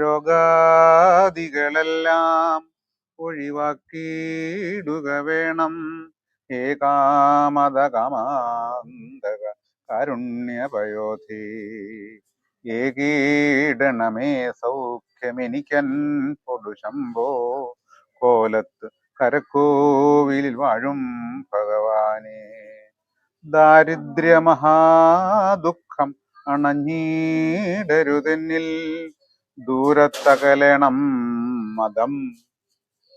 രോഗാദികളെല്ലാം ഒഴിവാക്കിയിടുക വേണം. ഏകാമത കാമാന്തക കാരുണ്യപയോധി ഏകീടണമേ സൗഖ്യമെനിക്കൻ പൊടു ശംഭോ. കോലത്ത് കരക്കോവിലിൽ വാഴും ഭഗവാനെ. ദാരിദ്ര്യമഹാദുഃഖം അണഞ്ഞിടരുതെന്നിൽ ദൂരത്തകലണം മതം.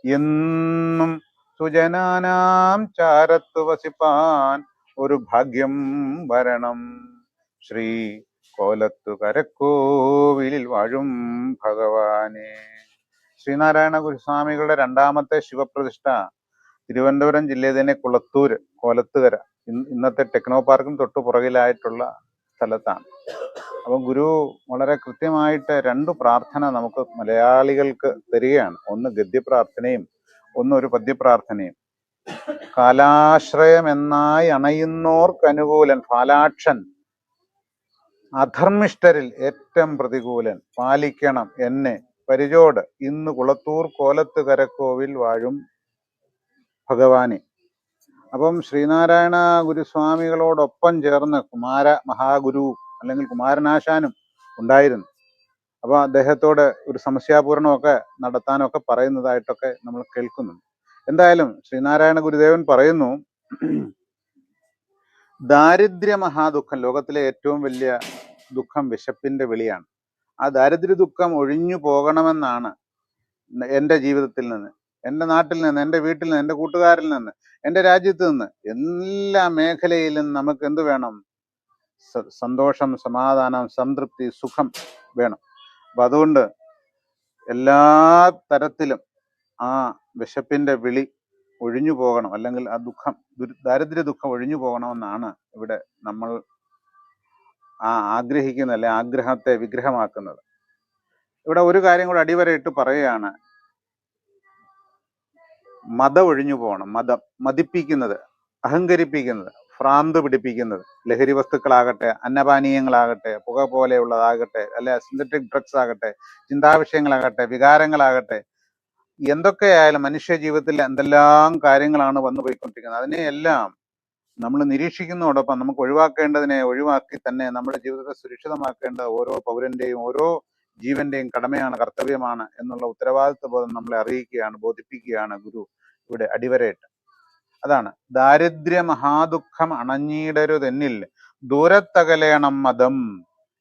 എന്നും സുജനാനാം ചാരത്തു വസിപ്പാൻ ഒരു ഭാഗ്യം വരണം. ശ്രീ കോലത്തു കരക്കോവിലിൽ വാഴും ഭഗവാനെ. ശ്രീനാരായണ ഗുരുസ്വാമികളുടെ രണ്ടാമത്തെ ശിവപ്രതിഷ്ഠ തിരുവനന്തപുരം ജില്ലയിൽ തന്നെ കുളത്തൂര് കോലത്തുകര. ഇന്നത്തെ ടെക്നോ പാർക്കും തൊട്ടു പുറകിലായിട്ടുള്ള സ്ഥലത്താണ്. അപ്പം ഗുരു വളരെ കൃത്യമായിട്ട് രണ്ട് പ്രാർത്ഥന നമുക്ക് മലയാളികൾക്ക് തരികയാണ്. ഒന്ന് ഗദ്യപ്രാർത്ഥനയും ഒന്ന് ഒരു പദ്യപ്രാർത്ഥനയും. കാലാശ്രയം എന്നായി അണയുന്നോർക്ക് അനുകൂലൻ ഫാലാക്ഷൻ അധർമ്മിഷ്ഠരിൽ ഏറ്റവും പ്രതികൂലൻ പാലിക്കണം എന്നെ. പരിചോട് ഇന്ന് കുളത്തൂർ കോലത്ത് കരക്കോവിൽ വാഴും ഭഗവാനെ. അപ്പം ശ്രീനാരായണ ഗുരുസ്വാമികളോടൊപ്പം ചേർന്ന് കുമാര മഹാഗുരു അല്ലെങ്കിൽ കുമാരനാശാനും ഉണ്ടായിരുന്നു. അപ്പോൾ അദ്ദേഹത്തോട് ഒരു സമസ്യാപൂരണമൊക്കെ നടത്താനൊക്കെ പറയുന്നതായിട്ടൊക്കെ നമ്മൾ കേൾക്കുന്നുണ്ട്. എന്തായാലും ശ്രീനാരായണ ഗുരുദേവൻ പറയുന്നു ദാരിദ്ര്യ മഹാദുഃഖം ലോകത്തിലെ ഏറ്റവും വലിയ ദുഃഖം വിശപ്പിന്റെ വിളിയാണ്. ആ ദാരിദ്ര്യ ദുഃഖം ഒഴിഞ്ഞു പോകണമെന്നാണ് എന്റെ ജീവിതത്തിൽ നിന്ന് എന്റെ നാട്ടിൽ നിന്ന് എന്റെ വീട്ടിൽ നിന്ന് എന്റെ കൂട്ടുകാരിൽ നിന്ന് എന്റെ രാജ്യത്ത് നിന്ന് എല്ലാ മേഖലയിലും നമുക്ക് എന്ത് വേണം? സന്തോഷം സമാധാനം സംതൃപ്തി സുഖം വേണം. അപ്പം അതുകൊണ്ട് എല്ലാ തരത്തിലും ആ വിശപ്പിന്റെ വിളി ഒഴിഞ്ഞു പോകണം. അല്ലെങ്കിൽ ആ ദുഃഖം ദാരിദ്ര്യ ദുഃഖം ഒഴിഞ്ഞു പോകണമെന്നാണ് ഇവിടെ നമ്മൾ ആ ആഗ്രഹിക്കുന്ന അല്ലെ ആഗ്രഹത്തെ വിഗ്രഹമാക്കുന്നത്. ഇവിടെ ഒരു കാര്യം കൂടെ അടിവരയിട്ട് പറയുകയാണ്. മതം ഒഴിഞ്ഞു പോകണം. മതം മതിപ്പിക്കുന്നത് അഹങ്കരിപ്പിക്കുന്നത്. ഭ്രാന്ത് പിടിപ്പിക്കുന്നത്. ലഹരി വസ്തുക്കളാകട്ടെ അന്നപാനീയങ്ങളാകട്ടെ പുക പോലെയുള്ളതാകട്ടെ അല്ലെ സിന്തറ്റിക് ഡ്രഗ്സ് ആകട്ടെ ചിന്താവിഷയങ്ങളാകട്ടെ വികാരങ്ങളാകട്ടെ എന്തൊക്കെയായാലും മനുഷ്യ ജീവിതത്തിൽ എന്തെല്ലാം കാര്യങ്ങളാണ് വന്നു പോയിക്കൊണ്ടിരിക്കുന്നത്. അതിനെയെല്ലാം നമ്മൾ നിരീക്ഷിക്കുന്നതോടൊപ്പം നമുക്ക് ഒഴിവാക്കേണ്ടതിനെ ഒഴിവാക്കി തന്നെ നമ്മുടെ ജീവിതത്തെ സുരക്ഷിതമാക്കേണ്ട ഓരോ പൗരന്റെയും ഓരോ ജീവന്റെയും കടമയാണ് കർത്തവ്യമാണ് എന്നുള്ള ഉത്തരവാദിത്വ ബോധം നമ്മളെ അറിയിക്കുകയാണ് ബോധിപ്പിക്കുകയാണ് ഗുരു ഇവിടെ അടിവരയിട്ട്. അതാണ്. ദാരിദ്ര്യ മഹാദുഃഖം അണഞ്ഞിടരുതെന്നിൽ ദൂരത്തകലേണം മതം.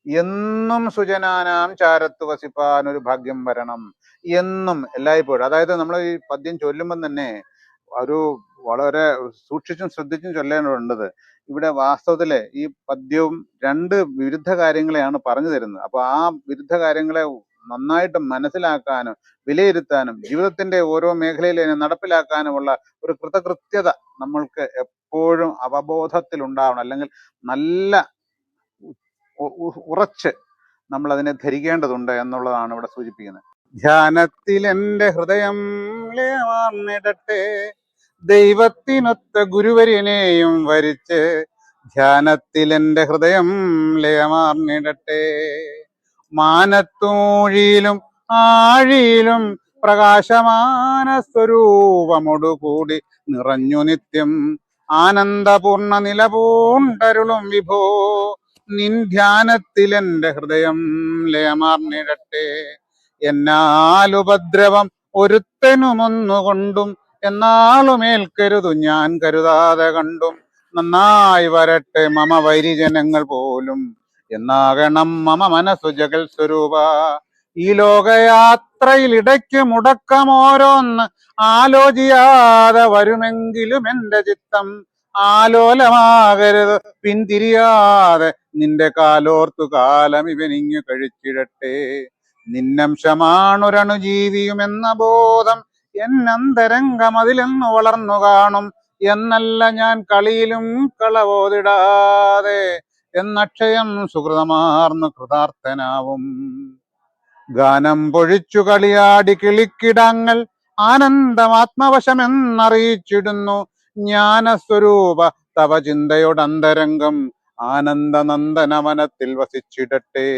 എന്നും സുജനാനാം ചാരത്ത് വസിപ്പാൻ ഒരു ഭാഗ്യം വരണം. എന്നും എല്ലായ്പ്പോഴും. അതായത് നമ്മൾ ഈ പദ്യം ചൊല്ലുമ്പം തന്നെ ഒരു വളരെ സൂക്ഷിച്ചും ശ്രദ്ധിച്ചും ചൊല്ലേണ്ടത് ഇവിടെ വാസ്തവത്തിൽ ഈ പദ്യവും രണ്ട് വിരുദ്ധ കാര്യങ്ങളെയാണ് പറഞ്ഞു തരുന്നത്. അപ്പൊ ആ വിരുദ്ധ കാര്യങ്ങളെ നന്നായിട്ട് മനസ്സിലാക്കാനും വിലയിരുത്താനും ജീവിതത്തിന്റെ ഓരോ മേഖലയിൽ നടപ്പിലാക്കാനുമുള്ള ഒരു കൃതകൃത്യത നമ്മൾക്ക് എപ്പോഴും അവബോധത്തിൽ ഉണ്ടാവണം അല്ലെങ്കിൽ നല്ല ഉറച്ച് നമ്മൾ അതിനെ ധരിക്കേണ്ടതുണ്ട് എന്നുള്ളതാണ് ഇവിടെ സൂചിപ്പിക്കുന്നത്. ധ്യാനത്തിൽ എന്റെ ഹൃദയം ലയമാർന്നിടട്ടെ ദൈവത്തിനൊത്ത ഗുരുവര്യനെയും വരിച്ച് ധ്യാനത്തിൽ എന്റെ ഹൃദയം ലയമാർന്നിടട്ടെ മാനത്തൂഴിയിലും ആഴിയിലും പ്രകാശമാന സ്വരൂപമോടുകൂടി നിറഞ്ഞു നിത്യം ആനന്ദപൂർണ നിലപൂണ്ടരുളും വിഭോ. നിൻ ധ്യാനത്തിൽ എന്റെ ഹൃദയം ലയമാർന്നിടട്ടെ. എന്നാൽ ഉപദ്രവം ഒരുത്തനുമൊന്നുകൊണ്ടും എന്നാളുമേൽക്കരുതു. ഞാൻ കരുതാതെ കണ്ടും നന്നായി വരട്ടെ മമ വൈരിജനങ്ങൾ പോലും. എന്നാകണം മമ മനസ്സു ജഗൽ സ്വരൂപ. ഈ ലോകയാത്രയിൽ ഇടയ്ക്ക് മുടക്കം ഓരോന്ന് ആലോചിയാതെ വരുമെങ്കിലും എന്റെ ചിത്തം ആലോലമാകരുത്. പിന്തിരിയാതെ നിന്റെ കാലോർത്തു കാലം ഇവനിങ്ങു കഴിച്ചിടട്ടെ. നിന്നംശമാണൊരണുജീവിയുമെന്ന ബോധം എന്നന്തരംഗം അതിലെന്നു വളർന്നു കാണും. എന്നല്ല ഞാൻ കളിയിലും കളവോതിടാതെ. എന്നക്ഷയം സുഹൃതമാർന്നു കൃതാർത്ഥനാവും. ഗാനം പൊഴിച്ചു കളിയാടി കിളിക്കിടങ്ങൾ ആനന്ദമാത്മവശമെന്നറിയിച്ചിടുന്നു. ജ്ഞാനസ്വരൂപ തവ ചിന്തയോടന്തരംഗം ആനന്ദനന്ദനവനത്തിൽ വസിച്ചിടട്ടെ.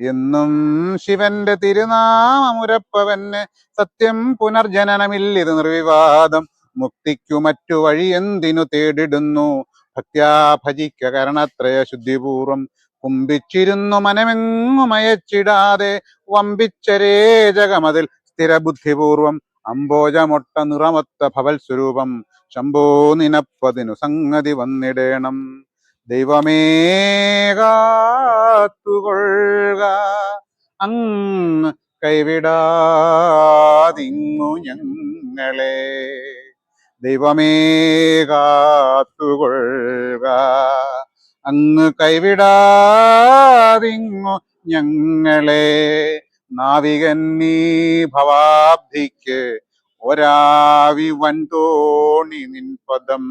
എന്നും ശിവന്റെ തിരുനാമമുരപ്പവന് സത്യം പുനർജനനമില്ലിത് നിർവിവാദം. മുക്തിക്കു മറ്റു വഴി എന്തിനു തേടിടുന്നു? ഭക്ത്യാ ഭജിക്ക കരണത്രയ ശുദ്ധിപൂർവം കുമ്പിച്ചിരുന്നു മനമെങ്ങുമയച്ചിടാതെ വമ്പിച്ചരേ ജഗമതിൽ സ്ഥിരബുദ്ധിപൂർവം അംബോജമൊട്ട നിറമൊത്ത ഭവൽ സ്വരൂപം ശംഭോ നിനപ്പതിനു സംഗതി വന്നിടേണം. ദൈവമേ കാത്തുകൊള്ളുക. അങ്ങ് കൈവിടാതിങ്ങു ഞങ്ങളെ. ദൈവമേ കാത്തുകൊള്ളുക. അങ്ങ് കൈവിടാതിങ്ങു ഞങ്ങളെ. നാവികൻ നീ ഭവാബ്ധിക്ക് ഒരാവി വൻതോണി നിൻ പദം.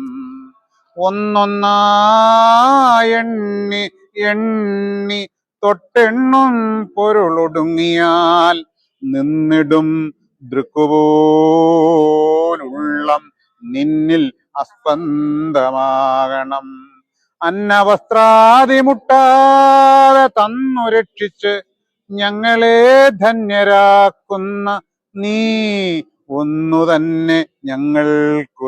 ഒന്നൊന്നായെണ്ണി എണ്ണി തൊട്ടെണ്ണും പൊരുളൊടുങ്ങിയാൽ നിന്നിടും ദൃക്കുപോലുള്ളം നിന്നിൽ അസ്പന്ദമാകണം അന്നവസ്ത്രാതിമുട്ടാതെ തന്നു രക്ഷിച്ച് ഞങ്ങളെ ധന്യരാക്കുന്ന നീ ഒന്നു തന്നെ ഞങ്ങൾ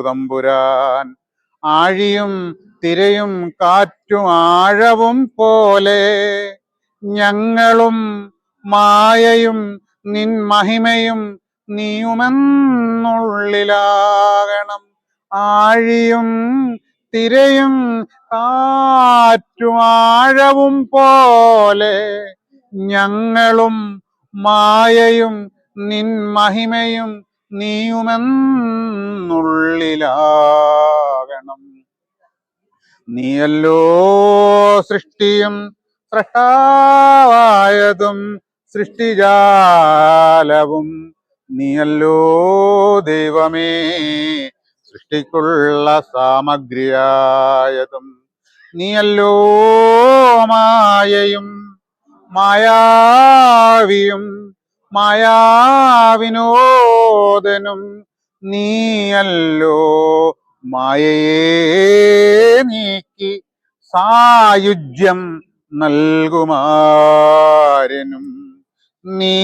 തമ്പുരാൻ. ആഴിയും തിരയും കാറ്റും ആഴവും പോലെ ഞങ്ങളും മായയും നിൻ മഹിമയും നീയുമെന്നുള്ളിലാകണം. ആഴിയും തിരയും കാറ്റുമാഴവും പോലെ ഞങ്ങളും മായയും നിൻ മഹിമയും നീയുമെന്നുള്ളിലാകണം. നീയല്ലോ സൃഷ്ടിയും സൃഷ്ടാവായതും സൃഷ്ടിജാലവും നീയല്ലോ ദൈവമേ സൃഷ്ടിക്കുള്ള സാമഗ്രിയായതും നീയല്ലോ മായയും മായാവിയും മായാവിനോദനും നീയല്ലോ മായയെ നീക്കി സായുജ്യം നൽകുമാരനും. നീ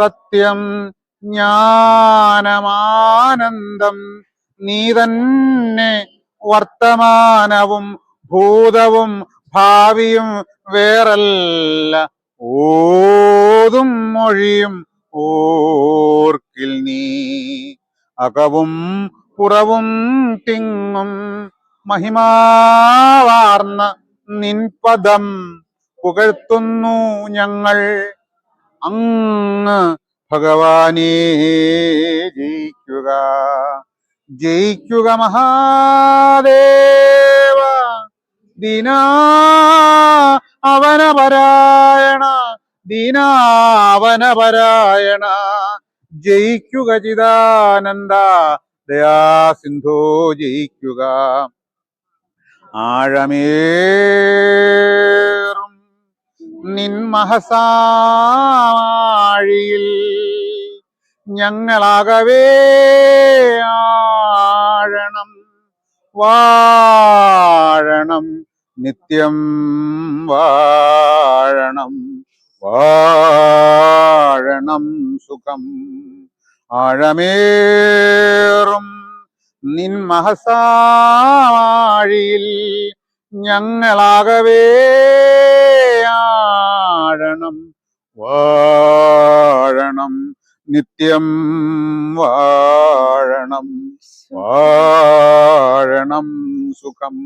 സത്യം ജ്ഞാനമാനന്ദം. നീ തന്നെ വർത്തമാനവും ഭൂതവും ഭാവിയും വേറല്ല. ഓതും മൊഴിയും ഓർക്കിൽ നീ. അകവും പുറവും തിങ്ങും മഹിമാവാർന്ന നിൻപദം പുകഴ്ത്തുന്നു ഞങ്ങൾ. അങ്ങ് ഭഗവാനെ ജയിക്കുക. ജയിക്കുക മഹാദേവ. ദീനാവനപരായണ ദീനാവനപരായണ ജയിക്കുക ചിദാനന്ദ. ദയാസിന്ധോ ജയിക്കുക. ആഴമേറും നിൻ മഹസാഴിയിൽ ഞങ്ങളാകവേ ആഴണം വാഴണം നിത്യം വാഴണം വാഴണം സുഖം. ആഴമേറും നിൻ മഹസാഴിയിൽ ഞങ്ങളാകവേ ആഴണം വാഴണം നിത്യം വാഴണം വാഴണം സുഖം.